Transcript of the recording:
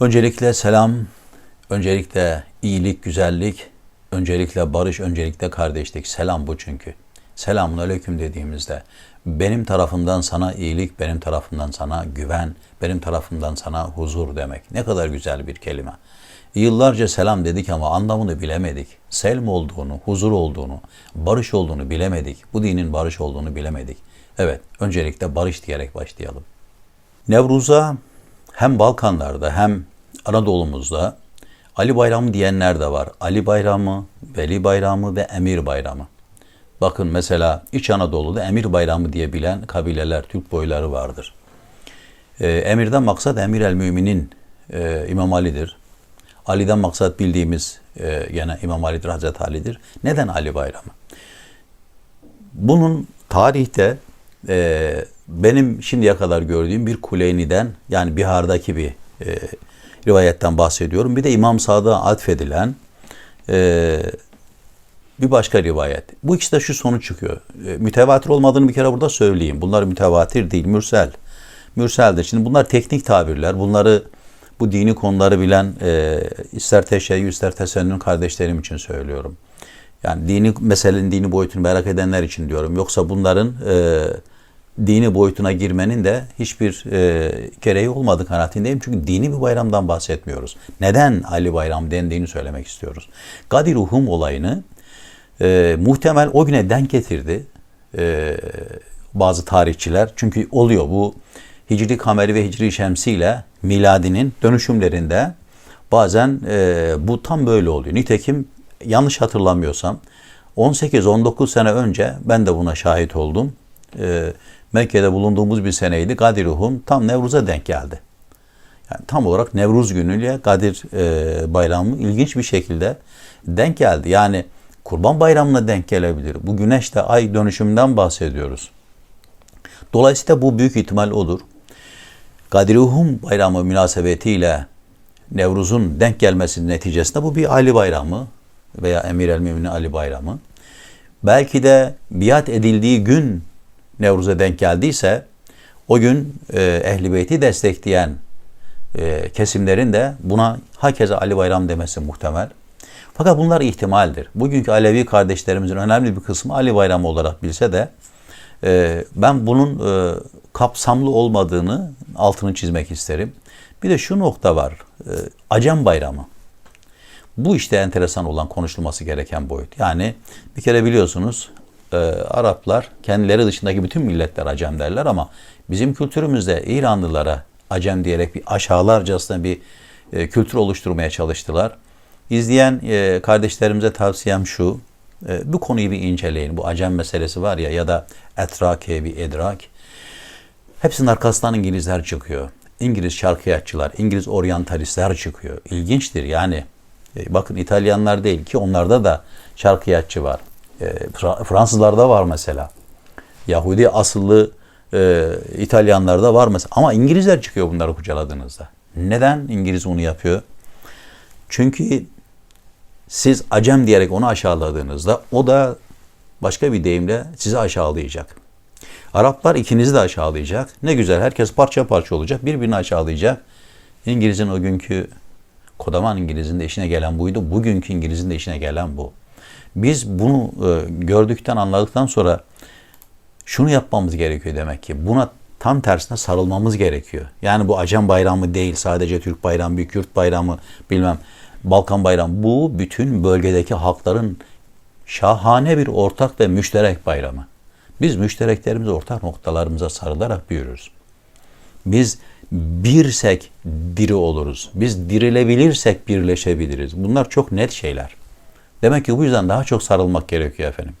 Öncelikle selam, öncelikle iyilik, güzellik, öncelikle barış, öncelikle kardeşlik. Selam bu çünkü. Selamun aleyküm dediğimizde benim tarafımdan sana iyilik, benim tarafımdan sana güven, benim tarafımdan sana huzur demek. Ne kadar güzel bir kelime. Yıllarca selam dedik ama anlamını bilemedik. Selm olduğunu, huzur olduğunu, barış olduğunu bilemedik. Bu dinin barış olduğunu bilemedik. Evet, öncelikle barış diyerek başlayalım. Nevruz'a hem Balkanlarda hem Anadolu'muzda Ali Bayramı diyenler de var. Ali Bayramı, Veli Bayramı ve Emir Bayramı. Bakın mesela İç Anadolu'da Emir Bayramı diye bilen kabileler, Türk boyları vardır. Ee, emirden maksat Emir el Müminin e, İmam Ali'dir. Ali'den maksat bildiğimiz e, gene İmam Ali'dir, Hazreti Ali'dir. Neden Ali Bayramı? Bunun tarihte e, benim şimdiye kadar gördüğüm bir Kuleyni'den yani Bihar'daki bir e, rivayetten bahsediyorum. Bir de İmam Sadık'a atfedilen e, bir başka rivayet. Bu ikisi de şu sonuç çıkıyor. E, mütevatir olmadığını bir kere burada söyleyeyim. Bunlar mütevatir değil, mürsel. Mürseldir. Şimdi bunlar teknik tabirler. Bunları bu dini konuları bilen e, ister teşeyyü ister tesennün kardeşlerim için söylüyorum. Yani dini meselenin dini boyutunu merak edenler için diyorum. Yoksa bunların e, dini boyutuna girmenin de hiçbir e, gereği olmadığı kanaatindeyim. Çünkü dini bir bayramdan bahsetmiyoruz. Neden Ali Bayram dendiğini söylemek istiyoruz. Gadir Uhum olayını e, muhtemel o güne denk getirdi e, bazı tarihçiler. Çünkü oluyor bu Hicri Kameri ve Hicri Şemsi ile miladinin dönüşümlerinde bazen e, bu tam böyle oluyor. Nitekim yanlış hatırlamıyorsam 18-19 sene önce ben de buna şahit oldum. E, Mekke'de bulunduğumuz bir seneydi. Gadir Uhum tam Nevruz'a denk geldi. Yani tam olarak Nevruz günüyle Kadir e, Bayramı ilginç bir şekilde denk geldi. Yani Kurban Bayramı'na denk gelebilir. Bu güneşte ay dönüşümünden bahsediyoruz. Dolayısıyla bu büyük ihtimal olur. Kadir-i Bayramı münasebetiyle Nevruz'un denk gelmesinin neticesinde bu bir Ali Bayramı veya Emir el Müminin Ali Bayramı. Belki de biat edildiği gün Nevruz'a denk geldiyse o gün e, Ehli Beyt'i destekleyen e, kesimlerin de buna hakeza Ali Bayram demesi muhtemel. Fakat bunlar ihtimaldir. Bugünkü Alevi kardeşlerimizin önemli bir kısmı Ali Bayramı olarak bilse de e, ben bunun e, kapsamlı olmadığını altını çizmek isterim. Bir de şu nokta var. E, Acem Bayramı. Bu işte enteresan olan konuşulması gereken boyut. Yani bir kere biliyorsunuz e, Araplar kendileri dışındaki bütün milletler Acem derler ama bizim kültürümüzde İranlılara Acem diyerek bir aşağılarcasına bir e, kültür oluşturmaya çalıştılar. İzleyen e, kardeşlerimize tavsiyem şu, e, bu konuyu bir inceleyin. Bu Acem meselesi var ya ya da etrake bir edrak. Hepsinin arkasından İngilizler çıkıyor. İngiliz şarkıyatçılar, İngiliz oryantalistler çıkıyor. İlginçtir yani. E, bakın İtalyanlar değil ki onlarda da şarkıyatçı var. E, Fransızlarda var mesela. Yahudi asıllı e, İtalyanlarda var mesela. Ama İngilizler çıkıyor bunları kucaladığınızda. Neden İngiliz onu yapıyor? Çünkü siz acem diyerek onu aşağıladığınızda o da başka bir deyimle sizi aşağılayacak. Araplar ikinizi de aşağılayacak. Ne güzel herkes parça parça olacak. Birbirini aşağılayacak. İngiliz'in o günkü kodaman İngiliz'in de işine gelen buydu. Bugünkü İngiliz'in de işine gelen bu. Biz bunu e, gördükten anladıktan sonra şunu yapmamız gerekiyor demek ki. Buna tam tersine sarılmamız gerekiyor. Yani bu Acem bayramı değil sadece Türk bayramı, bir Kürt bayramı bilmem Balkan bayramı. Bu bütün bölgedeki halkların şahane bir ortak ve müşterek bayramı. Biz müştereklerimize, ortak noktalarımıza sarılarak büyürüz. Biz birsek diri oluruz. Biz dirilebilirsek birleşebiliriz. Bunlar çok net şeyler. Demek ki bu yüzden daha çok sarılmak gerekiyor efendim.